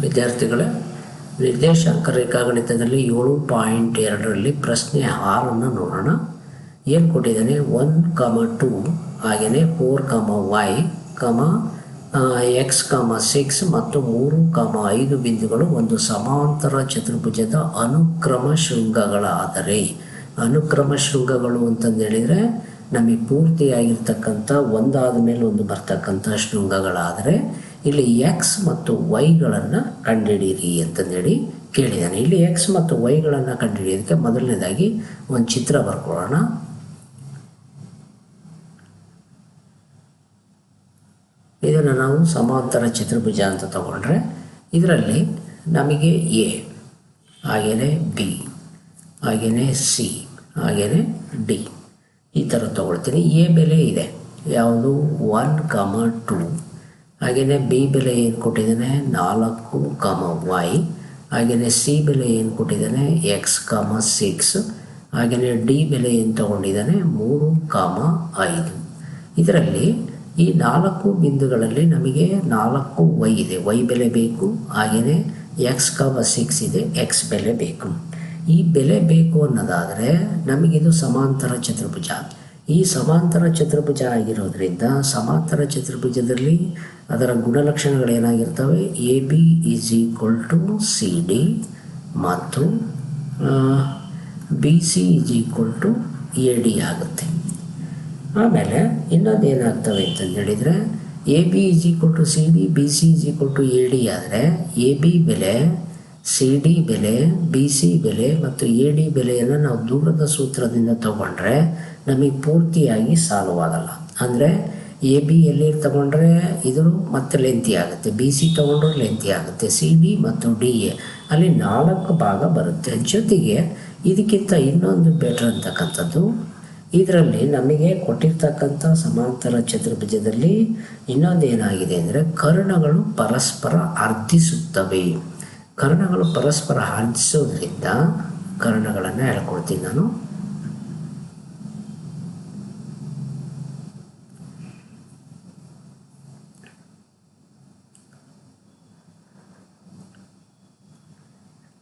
ವಿದ್ಯಾರ್ಥಿಗಳೇ ನಿರ್ದೇಶಾಂಕ ರೇಖಾಗಣಿತದಲ್ಲಿ ಏಳು ಪಾಯಿಂಟ್ ಎರಡರಲ್ಲಿ ಪ್ರಶ್ನೆ ಆರನ್ನು ನೋಡೋಣ. ಏನು ಕೊಟ್ಟಿದ್ದಾನೆ? ಒನ್ ಕಮ ಟು ಹಾಗೆಯೇ four comma y comma x comma six ಮತ್ತು ಮೂರು ಕಮ ಐದು ಬಿಂದುಗಳು ಒಂದು ಸಮಾಂತರ ಚತುರ್ಭುಜದ ಅನುಕ್ರಮ ಶೃಂಗಗಳಾದರೆ. ಅನುಕ್ರಮ ಶೃಂಗಗಳು ಅಂತಂದು ಹೇಳಿದರೆ ನಮಗೆ ಪೂರ್ತಿಯಾಗಿರ್ತಕ್ಕಂಥ ಒಂದಾದ ಮೇಲೆ ಒಂದು ಬರ್ತಕ್ಕಂಥ ಶೃಂಗಗಳಾದರೆ ಇಲ್ಲಿ ಎಕ್ಸ್ ಮತ್ತು ವೈಗಳನ್ನು ಕಂಡುಹಿಡಿಯಿರಿ ಅಂತಂದೇಳಿ ಕೇಳಿದ್ದಾನೆ ಇಲ್ಲಿ ಎಕ್ಸ್ ಮತ್ತು ವೈಗಳನ್ನು ಕಂಡುಹಿಡಿಯೋದಕ್ಕೆ ಮೊದಲನೇದಾಗಿ ಒಂದು ಚಿತ್ರ ಬರ್ಕೊಳ್ಳೋಣ. ಇದನ್ನು ನಾವು ಸಮಾಂತರ ಚತುರ್ಭುಜ ಅಂತ ತಗೊಂಡ್ರೆ ಇದರಲ್ಲಿ ನಮಗೆ ಎ ಹಾಗೆಯೇ ಬಿ ಹಾಗೆಯೇ ಸಿ ಹಾಗೆಯೇ ಡಿ ಈ ಥರ ತಗೊಳ್ತೀನಿ. ಎ ಬೆಲೆ ಇದೆ. ಯಾವುದು? ಒನ್ ಕಮ ಟು ಹಾಗೆಯೇ ಬಿ ಬೆಲೆ ಏನು ಕೊಟ್ಟಿದ್ದಾನೆ? ನಾಲ್ಕು ಕಾಮ ವೈ. ಹಾಗೆಯೇ ಸಿ ಬೆಲೆ ಏನು ಕೊಟ್ಟಿದ್ದಾನೆ? X comma six. ಹಾಗೆಯೇ ಡಿ ಬೆಲೆ ಏನು ತಗೊಂಡಿದ್ದಾನೆ? ಮೂರು ಕಾಮ ಐದು. ಇದರಲ್ಲಿ ಈ ನಾಲ್ಕು ಬಿಂದುಗಳಲ್ಲಿ ನಮಗೆ ನಾಲ್ಕು ವೈ ಇದೆ. ವೈ ಬೆಲೆ ಬೇಕು, ಹಾಗೆಯೇ ಎಕ್ಸ್ ಕಾಮ ಸಿಕ್ಸ್ ಇದೆ, ಎಕ್ಸ್ ಬೆಲೆ ಬೇಕು. ಈ ಬೆಲೆ ಬೇಕು ಅನ್ನೋದಾದರೆ ನಮಗಿದು ಸಮಾಂತರ ಚತುರ್ಭುಜ. ಈ ಸಮಾಂತರ ಚತುರ್ಭುಜ ಆಗಿರೋದ್ರಿಂದ ಸಮಾಂತರ ಚತುರ್ಭುಜದಲ್ಲಿ ಅದರ ಗುಣಲಕ್ಷಣಗಳೇನಾಗಿರ್ತವೆ? A B is equal to C D ಮತ್ತು B C is equal to A D ಆಗುತ್ತೆ. ಆಮೇಲೆ ಇನ್ನೊಂದು ಏನಾಗ್ತವೆ ಅಂತಂದು ಹೇಳಿದರೆ A B is equal to C D B C is equal to A D ಆದರೆ ಎ ಬಿ ಬೆಲೆ ಸಿ ಡಿ ಬೆಲೆ ಬಿ ಸಿ ಬೆಲೆ ಮತ್ತು ಎ ಡಿ ಬೆಲೆಯನ್ನು ನಾವು ದೂರದ ಸೂತ್ರದಿಂದ ತಗೊಂಡ್ರೆ ನಮಗೆ ಪೂರ್ತಿಯಾಗಿ ಸಾಲ್ವ್ ಆಗಲ್ಲ ಅಂದರೆ ಎ, ಬಿ ಎಲ್ಲಿ ತಗೊಂಡ್ರೆ ಇದು ಮತ್ತೆ ಲೆಂತಿ ಆಗುತ್ತೆ. ಬಿ, ಸಿ ತಗೊಂಡ್ರೆ ಲೆಂತಿ ಆಗುತ್ತೆ. ಸಿ, ಡಿ ಮತ್ತು ಡಿ, ಎ ಅಲ್ಲಿ ನಾಲ್ಕು ಭಾಗ ಬರುತ್ತೆ. ಜೊತೆಗೆ ಇದಕ್ಕಿಂತ ಇನ್ನೊಂದು ಬೆಟರ್ ಅಂತಕ್ಕಂಥದ್ದು, ಇದರಲ್ಲಿ ನಮಗೆ ಕೊಟ್ಟಿರ್ತಕ್ಕಂಥ ಸಮಾಂತರ ಚತುರ್ಭುಜದಲ್ಲಿ ಇನ್ನೊಂದು ಏನಾಗಿದೆ ಅಂದರೆ ಕರ್ಣಗಳು ಪರಸ್ಪರ ಅರ್ಧಿಸುತ್ತವೆ. ಕರ್ಣಗಳು ಪರಸ್ಪರ ಅರ್ಧಿಸೋದ್ರಿಂದ ಕರ್ಣಗಳನ್ನು ಹೇಳ್ಕೊಡ್ತೀನಿ ನಾನು.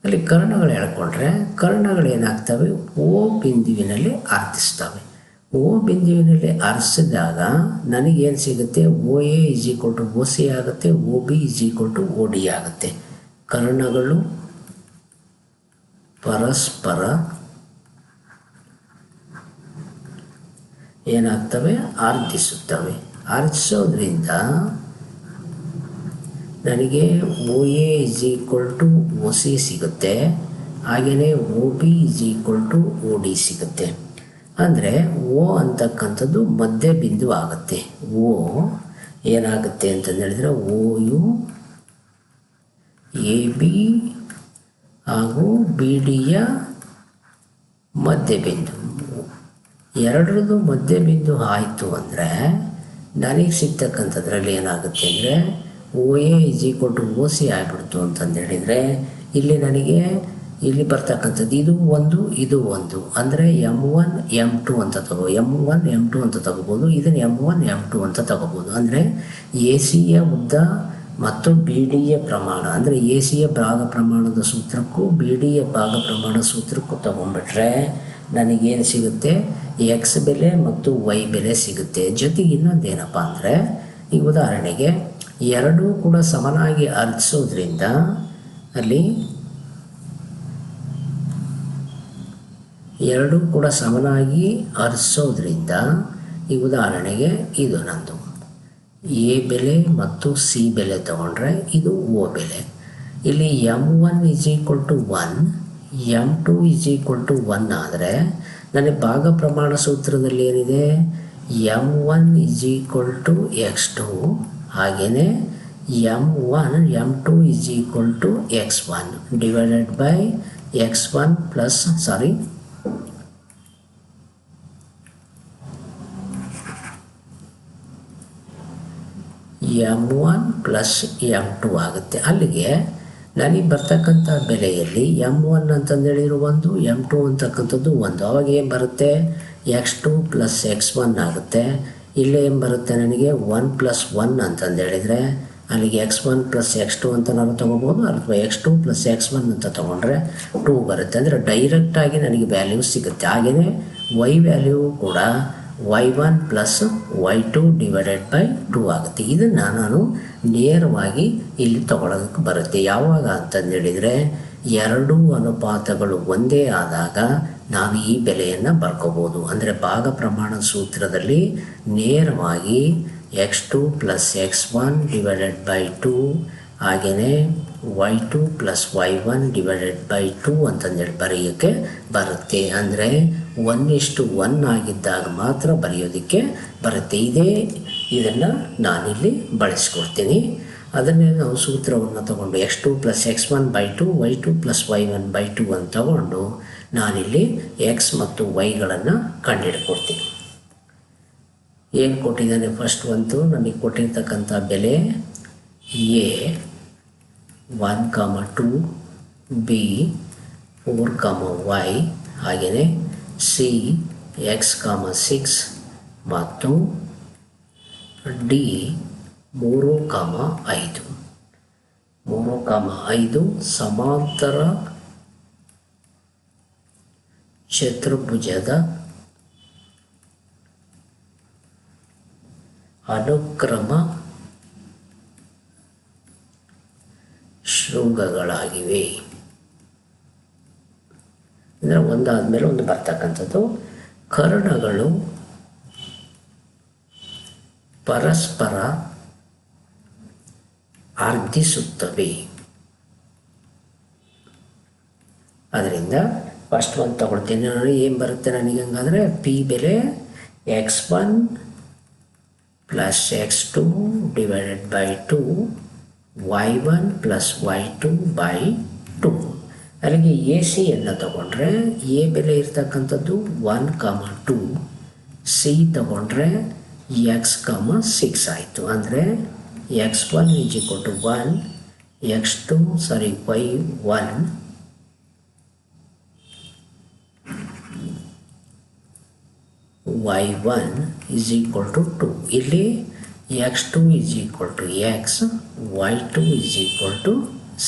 ಅಲ್ಲಿ ಕರ್ಣಗಳು ಹೇಳ್ಕೊಂಡ್ರೆ ಕರ್ಣಗಳು ಏನಾಗ್ತವೆ? ಓ ಬಿಂದುವಿನಲ್ಲಿ ಆರ್ಥಿಸ್ತವೆ ಓ ಬಿಂದುವಿನಲ್ಲಿ ಅರ್ಸಿದಾಗ ನನಗೇನು ಸಿಗುತ್ತೆ? O A is equal to O C ಆಗುತ್ತೆ, O B is equal to O D ಆಗುತ್ತೆ. ಕರ್ಣಗಳು ಪರಸ್ಪರ ಏನಾಗ್ತವೆ? ಆರ್ಥಿಸುತ್ತವೆ ಆರ್ಧಿಸೋದ್ರಿಂದ ನನಗೆ O A is equal to O C ಸಿಗುತ್ತೆ. ಹಾಗೆಯೇ O B is equal to O D ಸಿಗುತ್ತೆ. ಅಂದರೆ ಓ ಅಂತಕ್ಕಂಥದ್ದು ಮಧ್ಯ ಬಿಂದು ಆಗುತ್ತೆ. ಓ ಏನಾಗುತ್ತೆ ಅಂತಂದು ಹೇಳಿದ್ರೆ ಓ ಯು ಎ ಬಿ ಹಾಗೂ ಬಿ ಡಿಯ ಮಧ್ಯಬಿಂದು ಎರಡರದ್ದು ಮಧ್ಯಬಿಂದು ಆಯಿತು ಅಂದರೆ ನನಗೆ ಸಿಗ್ತಕ್ಕಂಥದ್ರಲ್ಲಿ ಏನಾಗುತ್ತೆ ಅಂದರೆ O A is equal to O C ಆಗಿಬಿಡ್ತು ಅಂತಂದು ಹೇಳಿದರೆ, ಇಲ್ಲಿ ನನಗೆ ಇಲ್ಲಿ ಬರ್ತಕ್ಕಂಥದ್ದು ಇದು ಒಂದು ಇದು ಒಂದು. ಅಂದರೆ ಎಂ ಒನ್ ಎಂ ಟು ಅಂತ ತಗೋ ಎಂ ಒನ್ ಎಂ ಟು ಅಂತ ತಗೋಬೋದು, ಇದನ್ನು ಎಂ ಒನ್ ಎಂ ಟು ಅಂತ ತಗೋಬೋದು. ಅಂದರೆ ಎ ಸಿಯ ಉದ್ದ ಮತ್ತು ಬಿ ಡಿಯ ಪ್ರಮಾಣ. ಅಂದರೆ ಎ ಸಿಯ ಭಾಗ ಪ್ರಮಾಣದ ಸೂತ್ರಕ್ಕೂ ಬಿ ಡಿಯ ಭಾಗ ಪ್ರಮಾಣ ಸೂತ್ರಕ್ಕೂ ತಗೊಂಡ್ಬಿಟ್ರೆ ನನಗೇನು ಸಿಗುತ್ತೆ? ಎಕ್ಸ್ ಬೆಲೆ ಮತ್ತು ವೈ ಬೆಲೆ ಸಿಗುತ್ತೆ. ಜೊತೆಗೆ ಇನ್ನೊಂದೇನಪ್ಪ ಅಂದರೆ, ಈ ಉದಾಹರಣೆಗೆ ಎರಡೂ ಕೂಡ ಸಮನಾಗಿ ಅರ್ಜಿಸೋದ್ರಿಂದ ಅಲ್ಲಿ ಎರಡೂ ಕೂಡ ಸಮನಾಗಿ ಅರ್ಜಿಸೋದ್ರಿಂದ ಈ ಉದಾಹರಣೆಗೆ ಇದು ನಂದು. ಎ ಬೆಲೆ ಮತ್ತು ಸಿ ಬೆಲೆ ತಗೊಂಡ್ರೆ ಇದು ಓ ಬೆಲೆ. ಇಲ್ಲಿ M one is equal to one M two is equal to one ಆದರೆ ನನಗೆ ಭಾಗ ಪ್ರಮಾಣ ಸೂತ್ರದಲ್ಲಿ ಏನಿದೆ? M one is equal to X two ಹಾಗೆಯೇ M one M two is equal to X one divided by X one plus sorry M one plus M two ಆಗುತ್ತೆ. ಅಲ್ಲಿಗೆ ನನಗೆ ಬರ್ತಕ್ಕಂಥ ಬೆಲೆಯಲ್ಲಿ ಎಂ ಒನ್ ಅಂತಂದು ಹೇಳಿದ್ರು ಒಂದು ಎಂ ಟು ಅಂತಕ್ಕಂಥದ್ದು ಒಂದು. ಅವಾಗ ಏನು ಬರುತ್ತೆ? X two plus X one ಆಗುತ್ತೆ. ಇಲ್ಲೇ ಏನು ಬರುತ್ತೆ ನನಗೆ? ಒನ್ ಪ್ಲಸ್ ಒನ್ ಅಂತಂದು ಹೇಳಿದರೆ, ಅಲ್ಲಿಗೆ X one plus X two ಅಂತ ನಾನು ತೊಗೋಬೋದು, ಅಥವಾ X two plus X one ಅಂತ ತೊಗೊಂಡ್ರೆ ಟೂ ಬರುತ್ತೆ. ಅಂದರೆ ಡೈರೆಕ್ಟಾಗಿ ನನಗೆ ವ್ಯಾಲ್ಯೂ ಸಿಗುತ್ತೆ. ಹಾಗೆಯೇ ವೈ ವ್ಯಾಲ್ಯೂ ಕೂಡ Y one plus Y two divided by two ಆಗುತ್ತೆ. ಇದನ್ನು ನಾನು ನೇರವಾಗಿ ಇಲ್ಲಿ ತಗೊಳ್ಳೋದಕ್ಕೆ ಬರುತ್ತೆ. ಯಾವಾಗ ಅಂತಂದು ಹೇಳಿದರೆ, ಎರಡೂ ಅನುಪಾತಗಳು ಒಂದೇ ಆದಾಗ ನಾವು ಈ ಬೆಲೆಯನ್ನು ಬರ್ಕೋಬೋದು. ಅಂದರೆ ಭಾಗ ಪ್ರಮಾಣ ಸೂತ್ರದಲ್ಲಿ ನೇರವಾಗಿ X two plus X one divided by two ಹಾಗೆಯೇ Y two plus Y one divided by two ಅಂತಂದೇಳಿ ಬರೆಯೋಕ್ಕೆ ಬರುತ್ತೆ. ಅಂದರೆ ಒನ್ ಇಷ್ಟು ಒನ್ ಆಗಿದ್ದಾಗ ಮಾತ್ರ ಬರೆಯೋದಕ್ಕೆ ಬರುತ್ತೆ. ಇದೇ ಇದನ್ನು ನಾನಿಲ್ಲಿ ಬಳಸ್ಕೊಡ್ತೀನಿ. ಅದನ್ನೇ ನಾವು ಸೂತ್ರವನ್ನು ತಗೊಂಡು X two plus X one by two Y two plus Y one by two ಅಂತ ತಗೊಂಡು ನಾನಿಲ್ಲಿ ಎಕ್ಸ್ ಮತ್ತು ವೈಗಳನ್ನು ಕಂಡುಹಿಡ್ಕೊಡ್ತೀನಿ ಏನು ಕೊಟ್ಟಿದ್ದಾನೆ ಫಸ್ಟ್ ಒಂದು ನನಗೆ ಕೊಟ್ಟಿರ್ತಕ್ಕಂಥ ಬೆಲೆ A one comma two B four comma Y ಹಾಗೆಯೇ ಸಿ ಎಕ್ಸ್ ಕಾಮ ಸಿಕ್ಸ್ ಮತ್ತು ಡಿ ಮೂರು ಕಾಮ ಐದು. ಮೂರು ಕಾಮ ಐದು ಸಮಾಂತರ ಚತುರ್ಭುಜದ ಅನುಕ್ರಮ ಶೃಂಗಗಳಾಗಿವೆ. ಅಂದರೆ ಒಂದಾದಮೇಲೆ ಒಂದು ಬರ್ತಕ್ಕಂಥದ್ದು ಕರ್ಣಗಳು ಪರಸ್ಪರ ಅರ್ಧಿಸುತ್ತವೆ ಅದರಿಂದ ಫಸ್ಟ್ ಒಂದು ತಗೊಳ್ತೀನಿ. ನೋಡಿ ಏನು ಬರುತ್ತೆ ನನಗೆ ಹಂಗಂದರೆ ಪಿ ಬೆಲೆ X one plus X two divided by two Y one plus Y two by two ಅಲ್ಲಿಗೆ ಎ ಸಿಯನ್ನು ತಗೊಂಡ್ರೆ ಎ ಬೆಲೆ ಇರ್ತಕ್ಕಂಥದ್ದು ಒನ್ ಕಾಮ ಟು ಸಿ ತಗೊಂಡ್ರೆ ಎಕ್ಸ್ ಕಾಮ ಸಿಕ್ಸ್ ಆಯಿತು. ಅಂದರೆ X one is equal to one, X two sorry Y one. Y one is equal to two. ಇಲ್ಲಿ X two is equal to X, Y two is equal to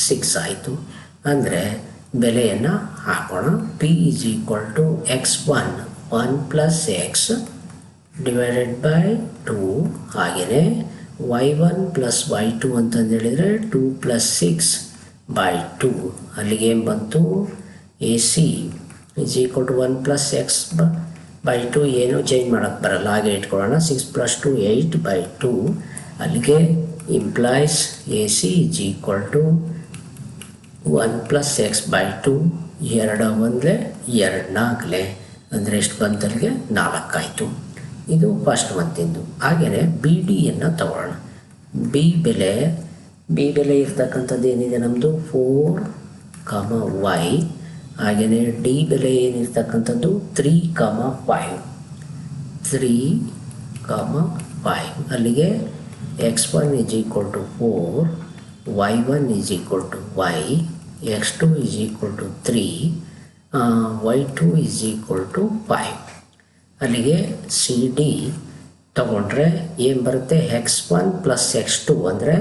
six ಆಯಿತು. ಅಂದರೆ ಬೆಲೆಯನ್ನು ಹಾಕೋಣ. Is equal to X one one plus X divided by two. ಹಾಗೆಯೇ Y one plus Y two ಅಂತಂದು ಹೇಳಿದರೆ two plus six by two ಅಲ್ಲಿಗೆ ಏನು ಬಂತು? A C is equal to one plus X by two ಏನು change ಮಾಡೋಕ್ಕೆ ಬರಲ್ಲ. ಹಾಗೆ ಇಟ್ಕೊಳ್ಳೋಣ. Six plus two eight by two ಅಲ್ಲಿಗೆ implies A C is equal to one plus X by two ಎರಡು ಒಂದಲೇ ಎರಡು ನಾಲ್ಕಲೇ ಅಂದರೆ ಎಷ್ಟು ಬಂತಲ್ಲಿಗೆ? ನಾಲ್ಕಾಯಿತು. ಇದು ಫಸ್ಟ್ ಮಂತಿಂದು ಹಾಗೆಯೇ ಬಿ ಡಿಯನ್ನು ತಗೊಳ್ಳೋಣ ಬಿ ಬೆಲೆ ಬಿ ಬೆಲೆ ಇರ್ತಕ್ಕಂಥದ್ದು ಏನಿದೆ ನಮ್ಮದು ಫೋರ್ ಕಾಮ ವೈ. ಹಾಗೆಯೇ ಡಿ ಬೆಲೆ ಏನಿರ್ತಕ್ಕಂಥದ್ದು? Three comma five. Three comma five. ಅಲ್ಲಿಗೆ X one is equal to four, Y one is equal to Y, X two is equal to three Y two is equal to five. ಅಲ್ಲಿಗೆ C D ತಗೊಂಡ್ರೆ ಏನು ಬರುತ್ತೆ? X one plus X two ಅಂದರೆ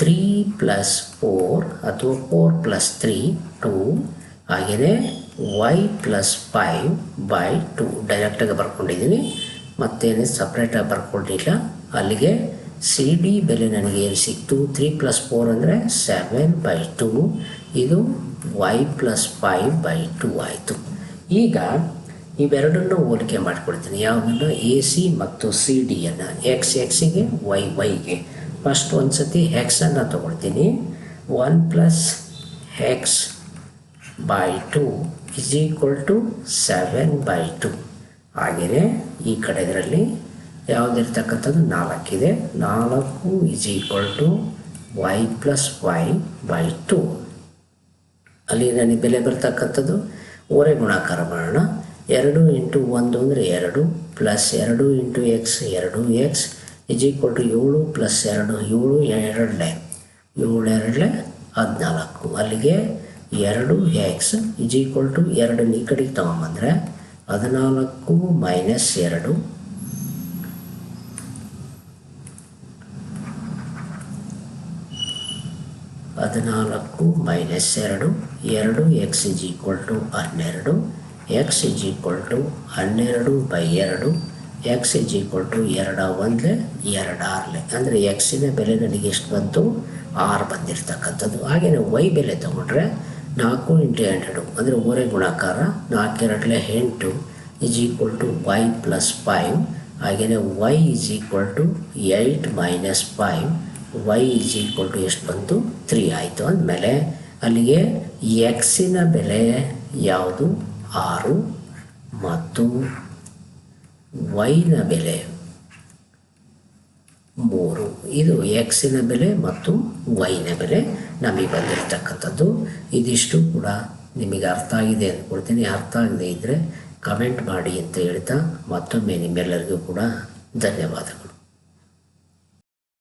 three plus four ಅಥವಾ four plus three two ಹಾಗೆಯೇ Y plus five by two ಡೈರೆಕ್ಟಾಗಿ ಬರ್ಕೊಂಡಿದ್ದೀನಿ. ಮತ್ತೇನು ಸಪ್ರೇಟಾಗಿ ಬರ್ಕೊಂಡಿಲ್ಲ. ಅಲ್ಲಿಗೆ ಸಿ ಡಿ ಬೆಲೆ ನನಗೆ ಏನು ಸಿಕ್ತು? ತ್ರೀ ಪ್ಲಸ್ ಫೋರ್ ಅಂದರೆ ಸೆವೆನ್ ಬೈ ಟು ಇದು Y plus five by two ಆಯಿತು. ಈಗ ಇವೆರಡನ್ನು ಹೋಲಿಕೆ ಮಾಡಿಕೊಡ್ತೀನಿ ಯಾವುದನ್ನು? ಎ ಸಿ ಮತ್ತು ಸಿ ಡಿಯನ್ನು ಎಕ್ಸ್ ಎಕ್ಸಿಗೆ ವೈ ವೈಗೆ ಫಸ್ಟ್ ಒಂದು ಸತಿ ಎಕ್ಸನ್ನು ತೊಗೊಳ್ತೀನಿ. One plus X by two is equal to seven by two ಹಾಗೆಯೇ ಈ ಕಡೆ ಇದರಲ್ಲಿ ಯಾವುದಿರ್ತಕ್ಕಂಥದ್ದು ನಾಲ್ಕಿದೆ. ನಾಲ್ಕು is equal to Y plus Y by two ಅಲ್ಲಿ ನನಗೆ ಬೆಲೆ ಬರ್ತಕ್ಕಂಥದ್ದು. ಓರೆ ಗುಣಾಕಾರ ಮಾಡೋಣ. ಎರಡು ಇಂಟು ಒಂದು ಅಂದರೆ ಎರಡು ಪ್ಲಸ್ ಎರಡು ಇಂಟು ಎಕ್ಸ್ ಎರಡು ಎಕ್ಸ್ ಇಸ್ ಈಕ್ವಲ್ ಟು ಏಳು ಪ್ಲಸ್ ಎರಡು ಏಳು ಎರಡಲೆ ಏಳು ಎರಡಲೆ ಹದಿನಾಲ್ಕು. ಅಲ್ಲಿಗೆ ಎರಡು ಎಕ್ಸ್ ಇಸ್ ಈಕ್ವಲ್ ಟು ಎರಡನ್ನ ಈ ಕಡೆಗೆ ತೊಗೊಂಬಂದರೆ ಹದಿನಾಲ್ಕು ಮೈನಸ್ ಎರಡು. ಹದಿನಾಲ್ಕು ಮೈನಸ್ ಎರಡು ಎರಡು ಎಕ್ಸ್ ಇಜ್ ಈಕ್ವಲ್ ಟು ಹನ್ನೆರಡು. ಎಕ್ಸ್ ಇಜ್ ಈಕ್ವಲ್ ಟು ಹನ್ನೆರಡು ಬೈ ಎರಡು ಎಕ್ಸ್ ಇಜ್ ಈಕ್ವಲ್ ಟು ಎರಡ ಒಂದಲೆ ಎರಡು ಆರ್ಲೆ. ಅಂದರೆ ಎಕ್ಸಿನ ಬೆಲೆ ನನಗೆ ಎಷ್ಟು ಬಂತು? ಆರು ಬಂದಿರತಕ್ಕಂಥದ್ದು. ಹಾಗೆಯೇ ವೈ ಬೆಲೆ ತೊಗೊಂಡ್ರೆ ನಾಲ್ಕು ಇಂಟು ಎಂಟು ಅಂದರೆ ಊರೇ ಗುಣಾಕಾರ ನಾಲ್ಕೆರಡಲೆ ಎಂಟು is equal to Y plus five ಹಾಗೆಯೇ Y is equal to eight minus five Y is equal to ಎಷ್ಟು ಬಂತು? ತ್ರೀ ಆಯಿತು ಅಂದಮೇಲೆ ಅಲ್ಲಿಗೆ ಎಕ್ಸಿನ ಬೆಲೆ ಯಾವುದು? ಆರು ಮತ್ತು ವೈನ ಬೆಲೆ ಮೂರು. ಇದು ಎಕ್ಸಿನ ಬೆಲೆ ಮತ್ತು ವೈನ ಬೆಲೆ ನಮಗೆ ಬಂದಿರತಕ್ಕಂಥದ್ದು. ಇದಿಷ್ಟು ಕೂಡ ನಿಮಗೆ ಅರ್ಥ ಆಗಿದೆ ಅಂದ್ಕೊಳ್ತೀನಿ. ಅರ್ಥ ಆಗದೆ ಇದ್ದರೆ ಕಮೆಂಟ್ ಮಾಡಿ ಅಂತ ಹೇಳ್ತಾ ಮತ್ತೊಮ್ಮೆ ನಿಮ್ಮೆಲ್ಲರಿಗೂ ಕೂಡ ಧನ್ಯವಾದಗಳು.